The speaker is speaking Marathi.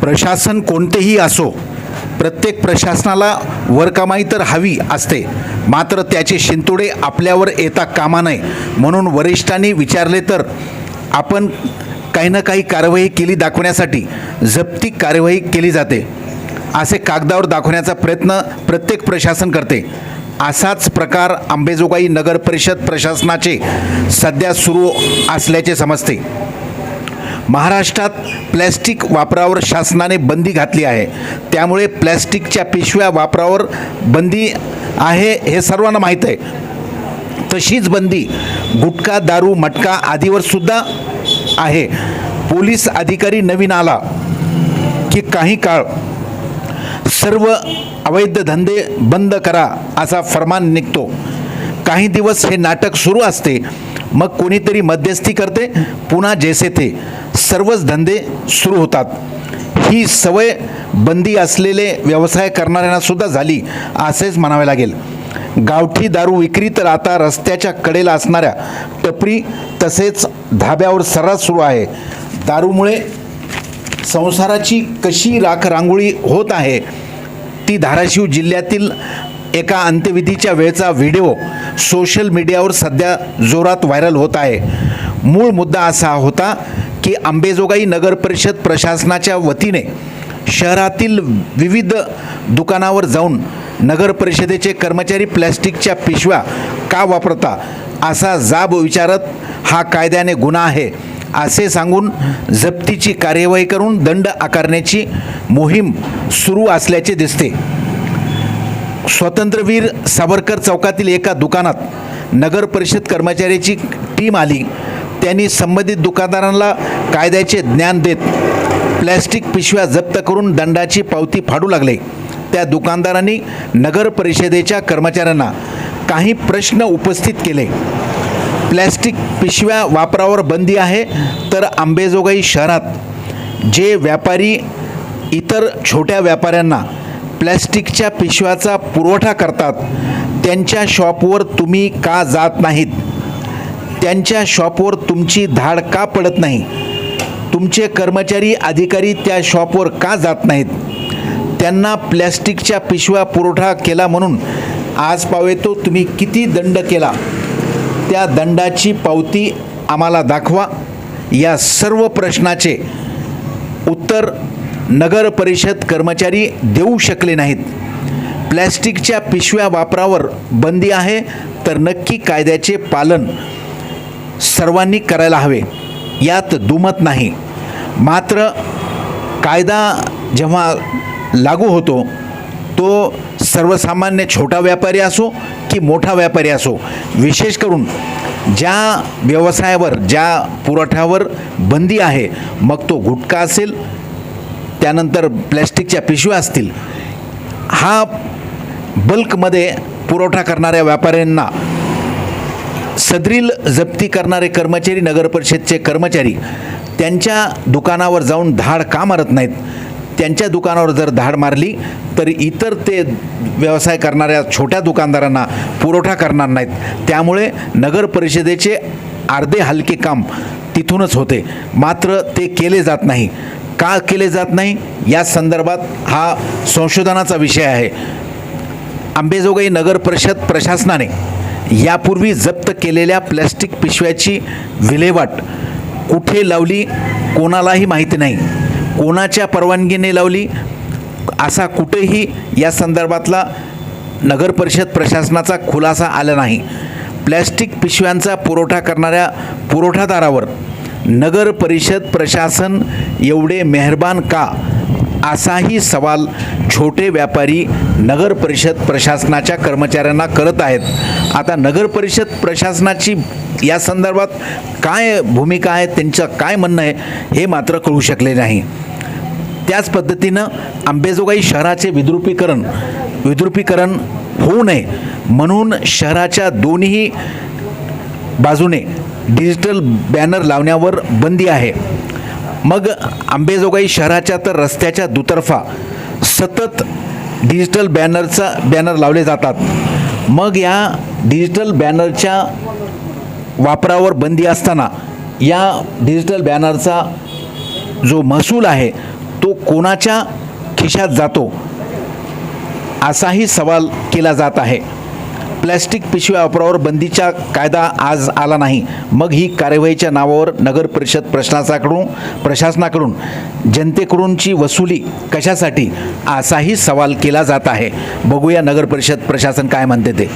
प्रशासन कोणतेही असो प्रत्येक प्रशासनाला वरकमाई तर हवी असते मात्र त्याचे शिंतोडे आपल्यावर येता कामा नये. म्हणून वरिष्ठांनी विचारले तर आपण काही ना काही कारवाई केली दाखवण्यासाठी जप्ती कार्यवाही केली जाते. असे कागदावर दाखवण्याचा प्रयत्न प्रत्येक प्रशासन करते. असाच प्रकार अंबेजोगाई नगर परिषद प्रशासनाचे सध्या सुरू असल्याचे समजते. महाराष्ट्रात प्लॅस्टिक वापरावर शासनाने बंदी घातली आहे. त्यामुळे प्लॅस्टिकच्या पिशव्या वापरावर बंदी आहे हे सर्वांना माहीत आहे. तशीच बंदी गुटखा दारू मटका आदीवर सुद्धा आहे. पोलीस अधिकारी नवीन आला की काही काळ सर्व अवैध धंदे बंद करा असा फरमान निघतो. काही दिवस हे नाटक सुरू असते. मग कोणीतरी मध्यस्थी करते पुन्हा जैसे ते सर्वच धंदे सुरू होतात. ही सवय बंदी असलेले व्यवसाय करणाऱ्यांना सुद्धा झाली असेच म्हणावे लागेल. गावठी दारू विक्री तर आता रस्त्याच्या कडेला असणाऱ्या टपरी तसेच धाब्यावर सर्रास सुरू आहे. दारूमुळे संसाराची कशी राख रांगोळी होत आहे ती धाराशिव जिल्ह्यातील एका अंत्यविधीच्या वेळचा व्हिडिओ सोशल मीडियावर सध्या जोरात व्हायरल होत आहे. मूळ मुद्दा असा होता की आंबेजोगाई नगर परिषद प्रशासनाच्या वतीने शहरातील विविध दुकानावर जाऊन नगर परिषदेचे कर्मचारी प्लॅस्टिकच्या पिशव्या का वापरता असा जाब विचारत हा कायद्याने गुन्हा आहे असे सांगून जप्तीची कार्यवाही करून दंड आकारण्याची मोहीम सुरू असल्याचे दिसते. स्वातंत्र्यवीर सावरकर चौकातील एका दुकानात नगर परिषद कर्मचाऱ्याची टीम आली. त्यांनी संबंधित दुकानदारांना कायद्याचे ज्ञान देत प्लॅस्टिक पिशव्या जप्त करून दंडाची पावती फाडू लागले. त्या दुकानदारांनी नगर परिषदेच्या कर्मचाऱ्यांना काही प्रश्न उपस्थित केले. प्लॅस्टिक पिशव्या वापरावर बंदी आहे तर आंबेजोगाई शहरात जे व्यापारी इतर छोट्या व्यापाऱ्यांना प्लॅस्टिकच्या पिशव्याचा पुरवठा करतात. त्यांच्या शॉपवर तुम्ही का जात नाहीत? त्यांच्या शॉपवर तुमची धाड का पडत नाही? तुमचे कर्मचारी अधिकारी त्या शॉपवर का जात नाहीत? त्यांना प्लॅस्टिकच्या पिशव्या पुरवठा केला म्हणून आज पावेतो तुम्ही किती दंड केला? त्या दंडाची पावती आम्हाला दाखवा. या सर्व प्रश्नाचे उत्तर नगर परिषद कर्मचारी देऊ शकले नाहीत. प्लॅस्टिकच्या पिशव्या वापरावर बंदी आहे तर नक्की कायद्याचे पालन सर्वांनी करायला हवे. यात दुमत नाही. मात्र कायदा जेव्हा लागू होतो तो सर्वसामान्य छोटा व्यापारी असो की मोठा व्यापारी असो विशेष करून ज्या व्यवसायावर ज्या पुरवठ्यावर बंदी आहे मग तो गुटखा असेल त्यानंतर प्लॅस्टिकच्या पिशव्या असतील. हा बल्कमध्ये पुरवठा करणाऱ्या व्यापाऱ्यांना सदरील जप्ती करणारे कर्मचारी नगरपरिषदचे कर्मचारी त्यांच्या दुकानावर जाऊन धाड का मारत नाहीत? त्यांच्या दुकानावर जर धाड मारली तर इतर ते व्यवसाय करणाऱ्या छोट्या दुकानदारांना पुरवठा करणार नाहीत. त्यामुळे नगर परिषदेचे अर्धे हलके काम तिथूनच होते. मात्र ते केले जात नाही. का केले जात नाही? या संदर्भात हा संशोधनाचा विषय आहे. आंबेजोगाई नगर परिषद प्रशासनाने यापूर्वी जप्त केलेल्या प्लॅस्टिक पिशव्याची विल्हेवाट कुठे लावली कोणालाही माहिती नाही. कोणाच्या परवानगीने लावली असा कुठेही या संदर्भातला नगर परिषद प्रशासनाचा खुलासा आला नाही. प्लॅस्टिक पिशव्यांचा पुरवठा करणाऱ्या पुरवठादारावर नगर परिषद प्रशासन एवढे मेहरबान का? असाही सवाल छोटे व्यापारी नगर परिषद प्रशासनाच्या कर्मचाऱ्यांना करत आहेत. आता नगर परिषद प्रशासनाची या संदर्भात काय भूमिका आहे? त्यांचं काय म्हणणं आहे? हे मात्र कळू शकले नाही. त्याच पद्धतीनं अंबेजोगाई शहराचे विद्रुपीकरण विद्रुपीकरण होऊ नये. म्हणून शहराच्या दोन्ही बाजूने डिजिटल बॅनर लावण्यावर बंदी आहे. मग आंबेजोगाई शहराच्या तर रस्त्याच्या दुतर्फा सतत डिजिटल बॅनरचा बॅनर लावले जातात. मग या डिजिटल बॅनरच्या वापरावर बंदी असताना या डिजिटल बॅनरचा जो महसूल आहे तो तो कोणाच्या खिशात जातो? असाही सवाल केला जात आहे. प्लॅस्टिक पिशव्या वापरावर बंदीचा कायदा आज आला नाही. मग ही कार्यवाहीच्या नावावर नगर परिषद प्रशासनाकडून प्रशासनाकडून जनतेकडूनची वसुली कशासाठी असाही सवाल केला जात आहे. बघूया नगर परिषद प्रशासन काय म्हणते ते.